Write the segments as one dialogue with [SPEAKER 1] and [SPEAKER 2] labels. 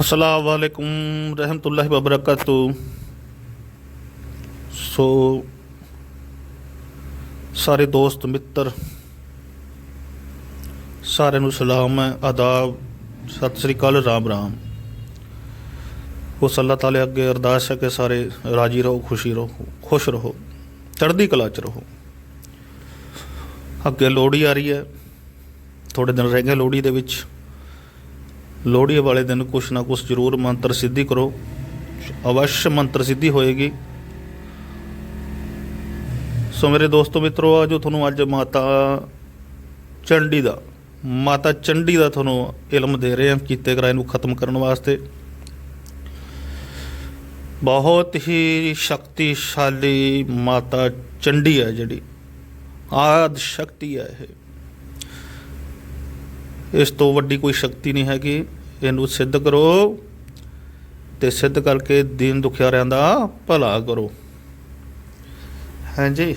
[SPEAKER 1] ਅਸਲਾਮ ਵਾਲੇਕੁਮ ਰਹਿਮਤੁல்லாਹਿ ਵਬਰਕਾਤੂ ਸੋ ਸਾਰੇ ਦੋਸਤ ਮਿੱਤਰ ਸਾਰਿਆਂ ਨੂੰ ਸਲਾਮ ਹੈ ਆਦਾਬ ਸਤਿ ਸ੍ਰੀ ਅਕਾਲ ਰਾਮ ਰਾਮ ਉਸ ਅੱਲਾਹ ਤਾਲੇ ਅੱਗੇ ਅਰਦਾਸ ਹੈ ਕਿ ਸਾਰੇ ਰਾਜੀ ਰਹੋ ਖੁਸ਼ੀ ਰਹੋ ਖੁਸ਼ ਰਹੋ ਚੜ੍ਹਦੀ ਕਲਾ ਚ ਰਹੋ ਅੱਗੇ ਲੋਹੜੀ ਆ ਰਹੀ ਹੈ ਥੋੜੇ ਦਿਨ ਰਹਿ ਗਏ ਲੋਹੜੀ ਦੇ ਵਿੱਚ ਲੋਹੜੀ ਵਾਲੇ ਦਿਨ ਕੁਛ ਨਾ ਕੁਛ ਜ਼ਰੂਰ ਮੰਤਰ ਸਿੱਧੀ ਕਰੋ। ਅਵਸ਼ ਮੰਤਰ ਸਿੱਧੀ ਹੋਏਗੀ। ਸੋ ਮੇਰੇ ਦੋਸਤੋ ਮਿੱਤਰੋ, ਆ ਜੋ ਤੁਹਾਨੂੰ ਅੱਜ ਮਾਤਾ ਚੰਡੀ ਦਾ, ਮਾਤਾ ਚੰਡੀ ਦਾ ਤੁਹਾਨੂੰ ਇਲਮ ਦੇ ਰਹੇ ਹਾਂ ਕੀਤੇ ਕਰਾਏ ਨੂੰ ਖਤਮ ਕਰਨ ਵਾਸਤੇ। ਬਹੁਤ ਹੀ ਸ਼ਕਤੀਸ਼ਾਲੀ ਮਾਤਾ ਚੰਡੀ ਹੈ ਜਿਹੜੀ। ਆਦ ਸ਼ਕਤੀ ਹੈ ਇਹ। ਇਸ ਤੋਂ ਵੱਡੀ ਕੋਈ ਸ਼ਕਤੀ ਨਹੀਂ ਹੈਗੀ। ਇਹਨੂੰ ਸਿੱਧ ਕਰੋ ਤੇ ਸਿੱਧ ਕਰਕੇ ਦੀਨ ਦੁਖਿਆਰਿਆਂ ਦਾ ਭਲਾ ਕਰੋ। ਹਾਂਜੀ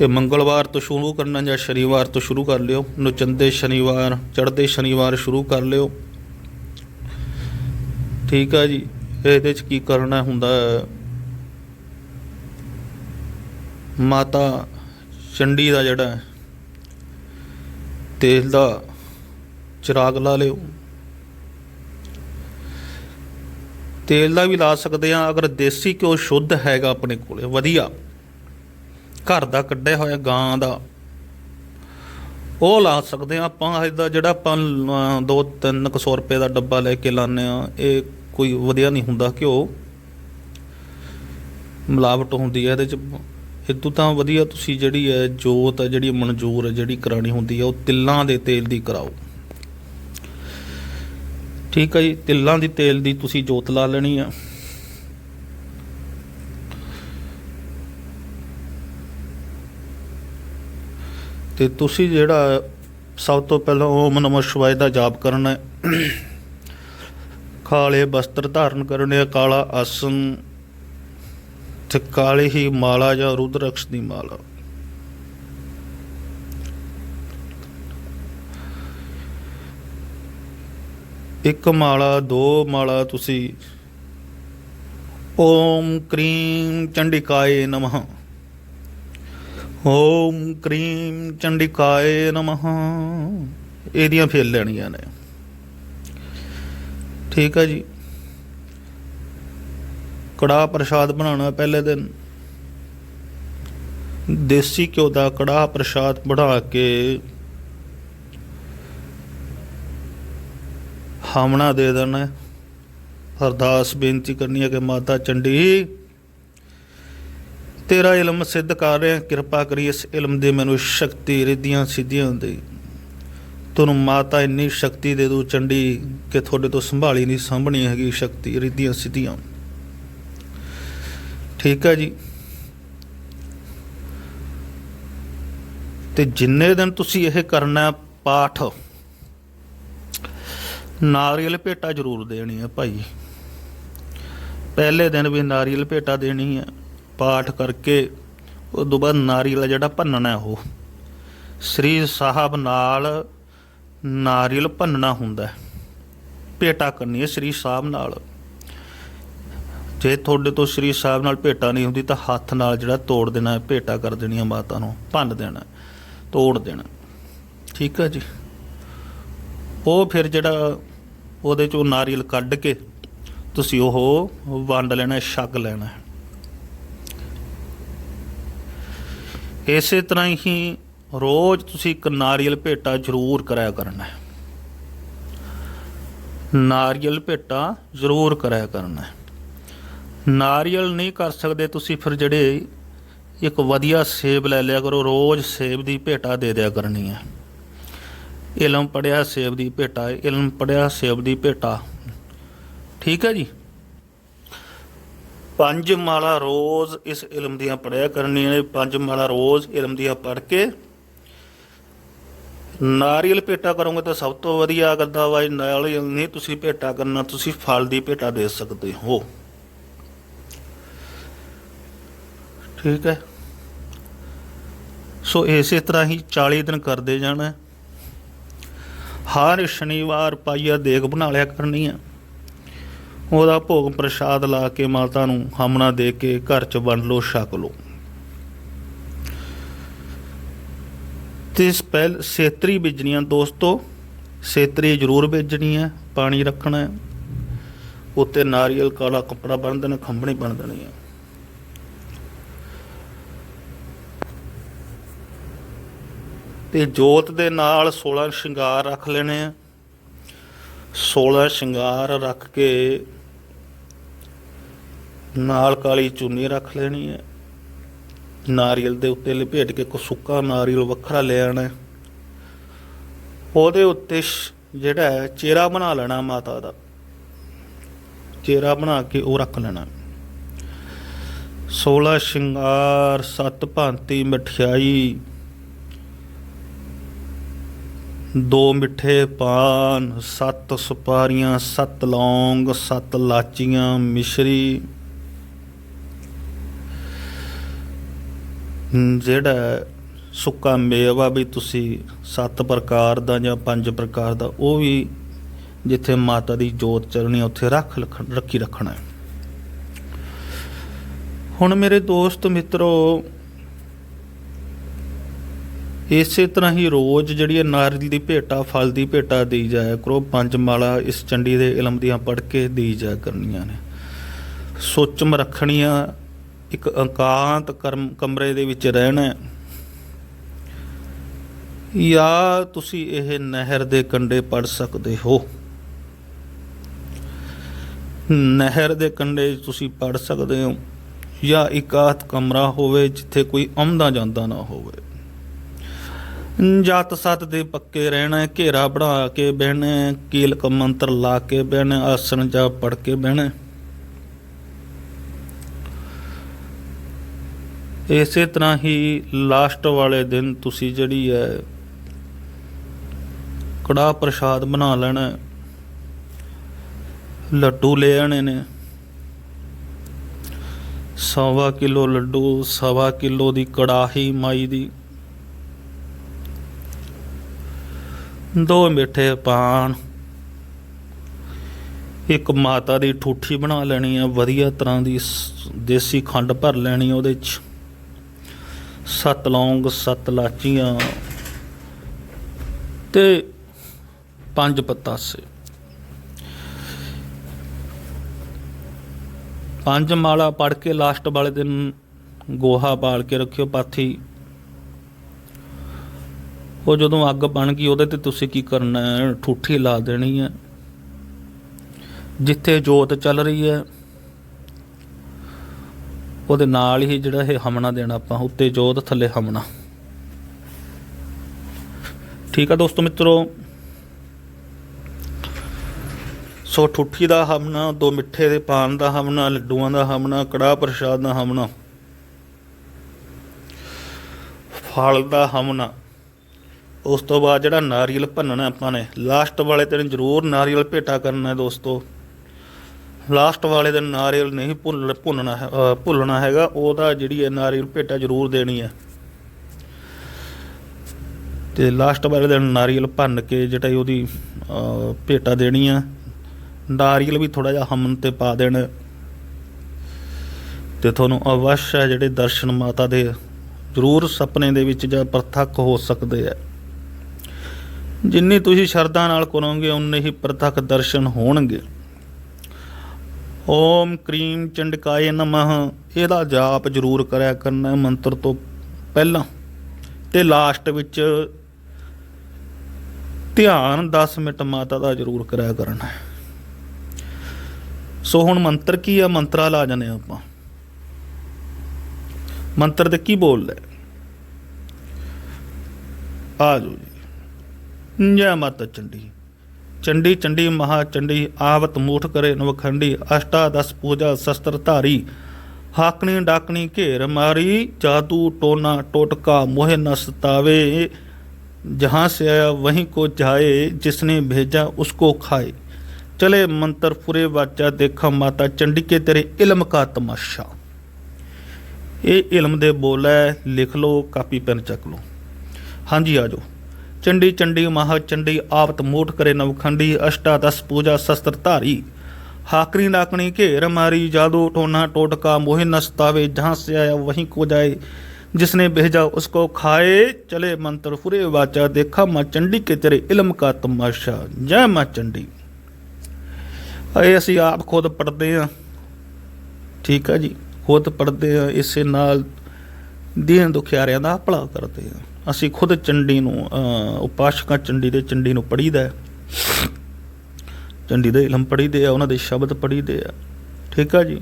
[SPEAKER 1] ਇਹ ਮੰਗਲਵਾਰ ਤੋਂ ਸ਼ੁਰੂ ਕਰਨਾ ਜਾਂ ਸ਼ਨੀਵਾਰ ਤੋਂ ਸ਼ੁਰੂ ਕਰ ਲਿਓ। ਨੁਚੰਦੇ ਸ਼ਨੀਵਾਰ, ਚੜ੍ਹਦੇ ਸ਼ਨੀਵਾਰ ਸ਼ੁਰੂ ਕਰ ਲਿਓ। ਠੀਕ ਆ ਜੀ। ਇਹਦੇ ਚ ਕੀ ਕਰਨਾ ਹੁੰਦਾ ਹੈ? ਮਾਤਾ ਚੰਡੀ ਦਾ ਜਿਹੜਾ ਤੇਲ ਦਾ ਚਿਰਾਗ ਲਾ ਲਿਓ। ਤੇਲ ਦਾ ਵੀ ਲਾ ਸਕਦੇ ਆ ਅਗਰ ਦੇਸੀ ਘਿਓ ਸ਼ੁੱਧ ਹੈਗਾ ਆਪਣੇ ਕੋਲੇ, ਵਧੀਆ। ਘਰ ਦਾ ਕੱਢਿਆ ਹੋਇਆ ਗਾਂ ਦਾ, ਉਹ ਲਾ ਸਕਦੇ ਆ ਆਪਾਂ। ਇਹਦਾ ਜਿਹੜਾ ਆਪਾਂ 2-300 ਰੁਪਏ ਦਾ ਡੱਬਾ ਲੈ ਕੇ ਲਾਉਂਦੇ ਆ ਇਹ ਕੋਈ ਵਧੀਆ ਨਹੀਂ ਹੁੰਦਾ ਘਿਓ। ਮਿਲਾਵਟ ਹੁੰਦੀ ਹੈ ਇਹਦੇ ਚ। ਇਦੋਂ ਤਾਂ ਵਧੀਆ ਤੁਸੀਂ ਜਿਹੜੀ ਹੈ ਜੋਤ ਹੈ, ਜਿਹੜੀ ਮਨਜ਼ੂਰ ਹੈ, ਜਿਹੜੀ ਕਰਾਣੀ ਹੁੰਦੀ ਹੈ, ਉਹ ਤਿਲਾਂ ਦੇ ਤੇਲ ਦੀ ਕਰਾਓ। ਠੀਕ ਹੈ ਜੀ, ਤਿਲਾਂ ਦੀ ਤੇਲ ਦੀ ਤੁਸੀਂ ਜੋਤ ਲਾ ਲੈਣੀ ਆ। ਤੇ ਤੁਸੀਂ ਜਿਹੜਾ ਸਭ ਤੋਂ ਪਹਿਲਾਂ ਓਮ ਨਮः ਸ਼ਿਵਾਏ ਦਾ ਜਾਪ ਕਰਨਾ ਹੈ। ਕਾਲੇ ਵਸਤਰ ਧਾਰਨ ਕਰਨੇ ਆ, ਕਾਲਾ ਆਸਨ ਤੇ ਕਾਲੀ ਹੀ ਮਾਲਾ ਜਾਂ ਰੁਦਰਕਸ਼ ਦੀ ਮਾਲਾ। ਇੱਕ ਮਾਲਾ, ਦੋ ਮਾਲਾ ਤੁਸੀਂ ਓਮ ਕ੍ਰੀਮ ਚੰਡਿਕਾਏ ਨਮః। ਓਮ ਕ੍ਰੀਮ ਚੰਡਿਕਾਏ ਨਮః। ਇਹਦੀਆਂ ਫੇਰ ਲੈਣੀਆਂ ਨੇ। ਠੀਕ ਹੈ ਜੀ। ਕੜਾਹ ਪ੍ਰਸ਼ਾਦ ਬਣਾਉਣਾ ਪਹਿਲੇ ਦਿਨ। ਦੇਸੀ ਘਿਓ ਦਾ ਕੜਾਹ ਪ੍ਰਸ਼ਾਦ ਬਣਾ ਕੇ ਹਾਮਣਾ ਦੇ ਦੇਣਾ। ਅਰਦਾਸ ਬੇਨਤੀ ਕਰਨੀ ਹੈ ਕਿ ਮਾਤਾ ਚੰਡੀ, ਤੇਰਾ ਇਲਮ ਸਿੱਧ ਕਰ ਰਿਹਾ, ਕਿਰਪਾ ਕਰੀ ਇਸ ਇਲਮ ਦੇ ਮੈਨੂੰ ਸ਼ਕਤੀ ਰਿੱਧੀਆਂ ਸਿੱਧੀਆਂ ਦੇ। ਤੁਹਾਨੂੰ ਮਾਤਾ ਇੰਨੀ ਸ਼ਕਤੀ ਦੇ ਦੂ ਚੰਡੀ ਕਿ ਤੁਹਾਡੇ ਤੋਂ ਸੰਭਾਲੀ ਨਹੀਂ, ਸਾਂਭਣੀ ਹੈਗੀ ਸ਼ਕਤੀ ਰਿੱਧੀਆਂ ਸਿੱਧੀਆਂ। ਠੀਕ ਹੈ ਜੀ। ਤੇ ਜਿੰਨੇ ਦਿਨ ਤੁਸੀਂ ਇਹ ਕਰਨਾ ਪਾਠ ਨਾਰੀਅਲ ਭੇਟਾ ਜ਼ਰੂਰ ਦੇਣੀ ਹੈ ਭਾਈ। ਪਹਿਲੇ ਦਿਨ ਵੀ ਨਾਰੀਅਲ ਭੇਟਾ ਦੇਣੀ ਹੈ, ਪਾਠ ਕਰਕੇ ਉਸ ਤੋਂ ਬਾਅਦ ਨਾਰੀਅਲ ਜਿਹੜਾ ਭੰਨਣਾ ਉਹ। ਸ੍ਰੀ ਸਾਹਿਬ ਨਾਲ ਨਾਰੀਅਲ ਭੰਨਣਾ ਹੁੰਦਾ ਹੈ, ਭੇਟਾ ਕਰਨੀ ਹੈ ਸ੍ਰੀ ਸਾਹਿਬ ਨਾਲ। ਜੇ ਤੁਹਾਡੇ ਤੋਂ ਸ੍ਰੀ ਸਾਹਿਬ ਨਾਲ ਭੇਟਾ ਨਹੀਂ ਹੁੰਦੀ ਤਾਂ ਹੱਥ ਨਾਲ ਜਿਹੜਾ ਤੋੜ ਦੇਣਾ ਹੈ ਭੇਟਾ ਕਰ ਦੇਣੀ ਹੈ ਮਾਤਾ ਨੂੰ ਭੰਨ ਦੇਣਾ ਤੋੜ ਦੇਣਾ ਠੀਕ ਹੈ ਜੀ। ਉਹ ਫਿਰ ਜਿਹੜਾ ਉਹਦੇ ਚੋਂ ਨਾਰੀਅਲ ਕੱਢ ਕੇ ਤੁਸੀਂ ਉਹ ਵੰਡ ਲੈਣਾ ਹੈ, ਛਕ ਲੈਣਾ ਇਸੇ ਤਰ੍ਹਾਂ ਹੀ ਰੋਜ਼ ਤੁਸੀਂ ਇੱਕ ਨਾਰੀਅਲ ਭੇਟਾ ਜ਼ਰੂਰ ਕਰਾਇਆ ਕਰਨਾ ਹੈ। ਨਾਰੀਅਲ ਭੇਟਾ ਜ਼ਰੂਰ ਕਰਿਆ ਕਰਨਾ ਹੈ। ਨਾਰੀਅਲ ਨਹੀਂ ਕਰ ਸਕਦੇ, ਤੁਸੀਂ ਫਿਰ ਜਿਹੜੇ ਇੱਕ ਵਧੀਆ ਸੇਬ ਲੈ ਲਿਆ ਕਰੋ, ਰੋਜ਼ ਸੇਬ ਦੀ ਭੇਟਾ ਦੇ ਦਿਆ ਕਰਨੀ ਹੈ। ਇਲਮ ਪੜਿਆ ਸੇਬ ਦੀ ਭੇਟਾ, ਇਲਮ ਪੜਿਆ ਸੇਬ ਦੀ ਭੇਟਾ। ਠੀਕ ਹੈ ਜੀ? ਪੰਜ ਮਾਲਾ ਰੋਜ਼ ਇਸ ਇਲਮ ਦੀਆਂ ਪੜਿਆ ਕਰਨੀਆਂ ਨੇ, ਪੰਜ ਮਾਲਾ ਰੋਜ਼ ਇਲਮ ਦੀਆਂ ਪੜ ਕੇ। ਨਾਰੀਅਲ ਭੇਟਾ ਕਰੋਗੇ ਤਾਂ ਸਭ ਤੋਂ ਵਧੀਆ ਗੱਦਾ ਵਾ ਨਾਰੀਅਲ ਨਹੀਂ ਤੁਸੀਂ ਭੇਟਾ ਕਰਨਾ, ਤੁਸੀਂ ਫਲ ਦੀ ਭੇਟਾ ਦੇ ਸਕਦੇ ਹੋ। ਠੀਕ ਹੈ। ਸੋ ਇਸੇ ਤਰ੍ਹਾਂ ਹੀ 40 ਦਿਨ ਕਰਦੇ ਜਾਣਾ ਹਰ ਸ਼ਨੀਵਾਰ ਪਾਈਆ ਦੇਗ ਬਣਾ ਲਿਆ ਕਰਨੀ ਆ। ਉਹਦਾ ਭੋਗ ਪ੍ਰਸ਼ਾਦ ਲਾ ਕੇ ਮਾਤਾ ਨੂੰ ਹਮਣਾ ਦੇ ਕੇ ਘਰ ਚ ਵੰਡ ਲੋ ਛਕ ਲਓ। ਤੇ ਸਪੈਲ ਸੇਤਰੀ ਬੀਜਣੀਆਂ ਦੋਸਤੋ, ਸੇਤਰੀ ਜ਼ਰੂਰ ਬੀਜਣੀ ਹੈ, ਪਾਣੀ ਰੱਖਣਾ ਹੈ। ਉੱਤੇ ਨਾਰੀਅਲ, ਕਾਲਾ ਕੱਪੜਾ ਬੰਨ ਦੇਣਾ ਖੰਭਣੀ ਬੰਨ ਦੇਣੀ ਹੈ ਤੇ ਜੋਤ ਦੇ ਨਾਲ 16 ਸ਼ਿੰਗਾਰ ਰੱਖ ਲੈਣੇ ਆ। 16 ਸ਼ਿੰਗਾਰ ਰੱਖ ਕੇ ਨਾਲ ਕਾਲੀ ਚੁੰਨੀ ਰੱਖ ਲੈਣੀ ਹੈ ਨਾਰੀਅਲ ਦੇ ਉੱਤੇ ਲਪੇਟ ਕੇ ਕੋ ਸੁੱਕਾ ਨਾਰੀਅਲ ਵੱਖਰਾ ਲੈ ਆਣਾ। ਉਹਦੇ ਉੱਤੇ ਜਿਹੜਾ ਹੈ, ਚਿਹਰਾ ਬਣਾ ਲੈਣਾ ਮਾਤਾ ਦਾ। ਚਿਹਰਾ ਬਣਾ ਕੇ ਉਹ ਰੱਖ ਲੈਣਾ। 16 ਸ਼ਿੰਗਾਰ, ਸੱਤ ਭਾਂਤੀ, ਮਠਿਆਈ ਦੋ ਮਿੱਠੇ ਪਾਨ ਸੱਤ ਸੁਪਾਰੀਆਂ ਸੱਤ ਲੌਂਗ ਸੱਤ ਲਾਚੀਆਂ ਮਿਸ਼ਰੀ। ਜਿਹੜਾ ਸੁੱਕਾ ਮੇਵਾ ਵੀ ਤੁਸੀਂ ਸੱਤ ਪ੍ਰਕਾਰ ਦਾ ਜਾਂ ਪੰਜ ਪ੍ਰਕਾਰ ਦਾ ਉਹ ਵੀ ਜਿੱਥੇ ਮਾਤਾ ਦੀ ਜੋਤ ਚੱਲਣੀ ਹੈ, ਉੱਥੇ ਰੱਖ ਲਖ- ਰੱਖੀ ਰੱਖਣਾ ਹੁਣ ਮੇਰੇ ਦੋਸਤ ਮਿੱਤਰੋ ਇਸੇ ਤਰ੍ਹਾਂ ਹੀ ਰੋਜ਼ ਜਿਹੜੀ ਹੈ ਨਾਰੀਲ ਦੀ ਭੇਟਾ, ਫਲ ਦੀ ਭੇਟਾ ਦੇਈ ਜਾਇਆ ਕਰੋ, ਪੰਜ ਮਾਲਾ ਇਸ ਚੰਡੀ ਦੇ ਇਲਮ ਦੀਆਂ ਪੜ੍ਹ ਕੇ ਦੇਈ ਜਾਇਆ ਕਰਨੀਆਂ ਨੇ। ਸੁੱਚਮ ਰੱਖਣੀਆਂ, ਇੱਕ ਇਕਾਂਤ ਕਰਮ, ਕਮਰੇ ਦੇ ਵਿੱਚ ਰਹਿਣਾ ਜਾਂ ਤੁਸੀਂ ਇਹ ਨਹਿਰ ਦੇ ਕੰਢੇ ਪੜ ਸਕਦੇ ਹੋ? ਨਹਿਰ ਦੇ ਕੰਢੇ ਤੁਸੀਂ ਪੜ ਸਕਦੇ ਹੋ। ਜਾਂ ਇਕਾਂਤ ਕਮਰਾ ਹੋਵੇ ਜਿੱਥੇ ਕੋਈ ਆਉਂਦਾ ਜਾਂਦਾ ਨਾ ਹੋਵੇ। ਜਤ ਸਤ ਦੇ ਪੱਕੇ ਰਹਿਣਾ ਘੇਰਾ ਬਣਾ ਕੇ ਬਹਿਣਾ ਹੈ, ਕੀਲਕ ਮੰਤਰ ਲਾ ਕੇ ਬਹਿਣਾ ਆਸਣ ਜਾ ਪੜ ਕੇ ਬਹਿਣਾ। ਇਸੇ ਤਰ੍ਹਾਂ ਹੀ ਲਾਸਟ ਵਾਲੇ ਦਿਨ ਤੁਸੀਂ ਜਿਹੜੀ ਹੈ ਕੜਾਹ ਪ੍ਰਸ਼ਾਦ ਬਣਾ ਲੈਣਾ ਲੱਡੂ ਲੈ ਆਣੇ ਨੇ। ਸਵਾ ਕਿਲੋ ਲੱਡੂ ਸਵਾ ਕਿਲੋ ਦੀ ਕੜਾਹੀ ਮਾਈ ਦੀ। ਦੋ ਮਿੱਠੇ ਪਾਨ। ਇੱਕ ਮਾਤਾ ਦੀ ਠੂਠੀ ਬਣਾ ਲੈਣੀ ਆ, ਵਧੀਆ ਤਰ੍ਹਾਂ ਦੀ ਦੇਸੀ ਖੰਡ ਭਰ ਲੈਣੀ ਉਹਦੇ ਚ। ਸੱਤ ਲੌਂਗ, ਸੱਤ ਲਾਚੀਆਂ ਤੇ ਪੰਜ ਪਤਾਸੇ। ਪੰਜ ਮਾਲਾ ਪੜ ਕੇ ਲਾਸਟ ਵਾਲੇ ਦਿਨ ਗੋਹਾ ਬਾਲ ਕੇ ਰੱਖਿਓ, ਪਾਥੀ ਉਹ ਜਦੋਂ ਅੱਗ ਬਣ ਗਈ, ਉਹਦੇ ਤੇ ਤੁਸੀਂ ਕੀ ਕਰਨਾ ਹੈ? ਠੂਠੀ ਲਾ ਦੇਣੀ ਹੈ। ਜਿੱਥੇ ਜੋਤ ਚੱਲ ਰਹੀ ਹੈ, ਉਹਦੇ ਨਾਲ ਹੀ ਜਿਹੜਾ ਇਹ ਹਮਣਾ ਦੇਣਾ ਆਪਾਂ, ਉੱਤੇ ਜੋਤ, ਥੱਲੇ ਹਮਣਾ। ਠੀਕ ਆ ਦੋਸਤੋ ਮਿੱਤਰੋ? ਸੋ ਠੁੱਠੀ ਦਾ ਹਮਣਾ, ਦੋ ਮਿੱਠੇ ਦੇ ਪਾਨ ਦਾ ਹਮਣਾ, ਲੱਡੂਆਂ ਦਾ ਹਮਣਾ, ਕੜਾਹ ਪ੍ਰਸ਼ਾਦ ਦਾ ਹਮਣਾ, ਫਲ ਦਾ ਹਮਣਾ। ਉਸ ਤੋਂ ਬਾਅਦ ਜਿਹੜਾ ਨਾਰੀਅਲ ਭੰਨਣਾ ਆਪਾਂ ਨੇ ਲਾਸਟ ਵਾਲੇ ਦਿਨ ਜ਼ਰੂਰ ਨਾਰੀਅਲ ਭੇਟਾ ਕਰਨਾ ਹੈ ਦੋਸਤੋ। ਲਾਸਟ ਵਾਲੇ ਦਿਨ ਨਾਰੀਅਲ ਨਹੀਂ ਭੁੱਲ ਭੁੰਨਣਾ ਹੈ ਭੁੱਲਣਾ ਹੈਗਾ, ਉਹਦਾ ਜਿਹੜੀ ਹੈ ਨਾਰੀਅਲ ਭੇਟਾ ਜ਼ਰੂਰ ਦੇਣੀ ਹੈ। ਤੇ ਲਾਸਟ ਵਾਲੇ ਦਿਨ ਨਾਰੀਅਲ ਭੰਨ ਕੇ ਜਿਹੜਾ ਉਹਦੀ ਭੇਟਾ ਦੇਣੀ ਆ ਨਾਰੀਅਲ ਵੀ ਥੋੜਾ ਜਿਹਾ ਹਮਨ ਤੇ ਪਾ ਦੇਣਾ। ਤੇ ਤੁਹਾਨੂੰ ਅਵਸ਼ ਹੈ ਜਿਹੜੇ ਦਰਸ਼ਨ ਮਾਤਾ ਦੇ, ਜ਼ਰੂਰ ਸੁਪਨੇ ਦੇ ਵਿੱਚ ਜਾਂ ਪ੍ਰਤੱਖ ਹੋ ਸਕਦੇ ਆ ਜਿੰਨੀ ਤੁਸੀਂ ਸ਼ਰਧਾ ਨਾਲ ਕਰੋਗੇ ਉਨੇ ਹੀ ਪ੍ਰਤੱਖ ਦਰਸ਼ਨ ਹੋਣਗੇ। ਓਮ ਕਰੀਮ ਚੰਡਕਾਏ ਨਮః। ਇਹਦਾ ਜਾਪ ਜ਼ਰੂਰ ਕਰਿਆ ਕਰਨਾ ਮੰਤਰ ਤੋਂ ਪਹਿਲਾਂ। ਤੇ ਲਾਸਟ ਵਿੱਚ ਧਿਆਨ 10 ਮਿੰਟ ਮਾਤਾ ਦਾ ਜ਼ਰੂਰ ਕਰਿਆ ਕਰਨਾ ਸੋ ਹੁਣ ਮੰਤਰ ਕੀ ਆ? ਮੰਤਰਾ ਲਾ ਜਾਣੇ ਆਪਾਂ। ਮੰਤਰ ਦੇ ਕੀ ਬੋਲਦਾ ਆ ਜਾਓ ਜੀ। ਜੈ ਮਾਤਾ ਚੰਡੀ। ਚੰਡੀ ਚੰਡੀ ਮਹਾ ਚੰਡੀ, ਆਵਤ ਮੂਠ ਕਰੇ ਨਵਖੰਡੀ ਅਸ਼ਟਾ ਦਸ ਪੂਜਾ ਸ਼ਸਤਰ ਧਾਰੀ। ਹਾਕਣੀ, ਡਾਕਣੀ, ਘੇਰ ਮਾਰੀ, ਜਾਦੂ, ਟੋਨਾ, ਟੋਟਕਾ, ਮੋਹ ਨ ਸਤਾਵੇ। ਜਹਾਂ ਸੇ ਆਇਆ ਵਹੀਂ ਕੋ ਜਾਏ, ਜਿਸਨੇ ਭੇਜਾ ਉਸਕੋ ਖਾਏ। ਚਲੇ ਮੰਤਰ ਫੁਰੇ ਵਾਚਾ ਦੇਖਾ ਮਾਤਾ ਚੰਡੀ ਕੇ ਤੇਰੇ ਇਲਮ ਕਾ ਤਮਾਸ਼ਾ। ਇਹ ਇਲਮ ਦੇ ਬੋਲ ਹੈ ਲਿਖ ਲਓ, ਕਾਪੀ, ਪੈਨ ਚੱਕ ਲਓ। ਹਾਂਜੀ ਆਜੋ ਚੰਡੀ ਚੰਡੀ ਮਹਾ ਚੰਡੀ ਆਪਤ ਮੋਟ ਕਰੇ ਨਵਖੰਡੀ ਅਸ਼ਟਾਦਸ ਪੂਜਾ ਸ਼ਸਤਰ ਧਾਰੀ ਹਾਕਰੀ ਨਾਕਣੀ ਘੇਰ ਮਾਰੀ ਜਾਦੂ ਟੋਨਾ ਟੋਟਕਾ ਮੋਹਿ ਨਸਤਾਵੇ ਜਹਾਂ से आया वहीं को जाए जिसने भेजा उसको खाए चले मंत्र फुरे वाचा देखा माँ चंडी के तेरे इल्म का तमाशा जय माँ चंडी ਇਹ ਅਸੀਂ ਆਪ ਖੁਦ ਪੜਦੇ ਆ ਠੀਕ ਆ ਜੀ ਖੁਦ ਪੜਦੇ ਆ ਇਸੇ ਨਾਲ ਦੀਨ ਦੁਖਿਆਰਿਆਂ ਦਾ ਭਲਾ ਕਰਦੇ ਆ ਅਸੀਂ ਖੁਦ ਚੰਡੀ ਨੂੰ ਉਪਾਸ਼ਕਾਂ ਚੰਡੀ ਦੇ, ਚੰਡੀ ਨੂੰ ਪੜੀਦਾ ਹੈ। ਚੰਡੀ ਦੇ ਇਲਮ ਪੜੀਦੇ ਆ, ਉਹਨਾਂ ਦੇ ਸ਼ਬਦ ਪੜੀਦੇ ਆ। ਠੀਕ ਆ ਜੀ?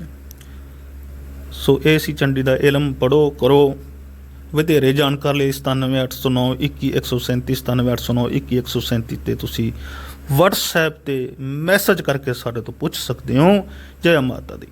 [SPEAKER 1] ਸੋ ਇਹ ਸੀ ਚੰਡੀ ਦਾ ਇਲਮ ਪੜੋ ਕਰੋ। ਵਧੇਰੇ ਜਾਣਕਾਰੀ ਲਈ 97809 21137 97809 21137 ਤੇ ਤੁਸੀਂ WhatsApp ਤੇ ਮੈਸੇਜ ਕਰਕੇ ਸਾਡੇ ਤੋਂ ਪੁੱਛ ਸਕਦੇ ਹੋ। ਜੈ ਮਾਤਾ ਦੀ।